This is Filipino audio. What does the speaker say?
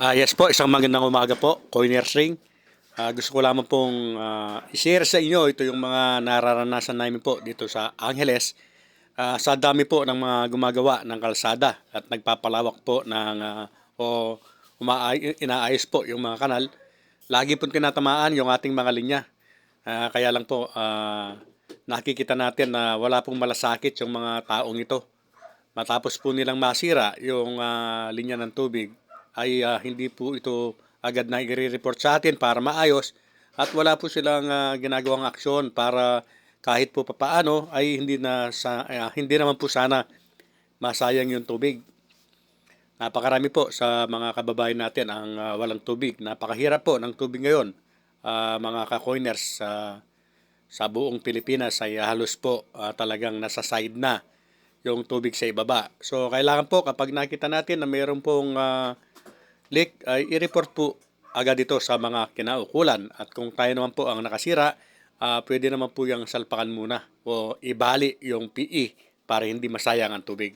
Ah, yes po, isang magandang umaga po, Coiner Ring. Ah, gusto ko lamang pong ah, i-share sa inyo ito yung mga nararanasan namin po dito sa Angeles. Ah, sa dami po ng mga gumagawa ng kalsada at nagpapalawak po ng ah, o umaay- inaayos po yung mga kanal. Lagi pong tinatamaan yung ating mga linya. Ah, kaya lang po ah, nakikita natin na wala pong malasakit yung mga taong ito matapos po nilang masira yung ah, linya ng tubig ay ah, hindi po ito agad na i-report sa atin para maayos at wala po silang ah, ginagawang aksyon para kahit po papaano ay hindi na sa ah, hindi naman po sana masayang yung tubig. Napakarami po sa mga kababayan natin ang ah, walang tubig. Napakahirap po ng tubig ngayon. Ah, mga ka-coiners sa sa buong Pilipinas ay halos po ah, talagang nasa side na yung tubig sa ibaba. So kailangan po kapag nakita natin na mayroon pong ah, leak ay i-report po agad ito sa mga kinaukulan at kung tayo naman po ang nakasira, ah, pwede naman po yung salpakan muna o ibali yung PE para hindi masayang ang tubig.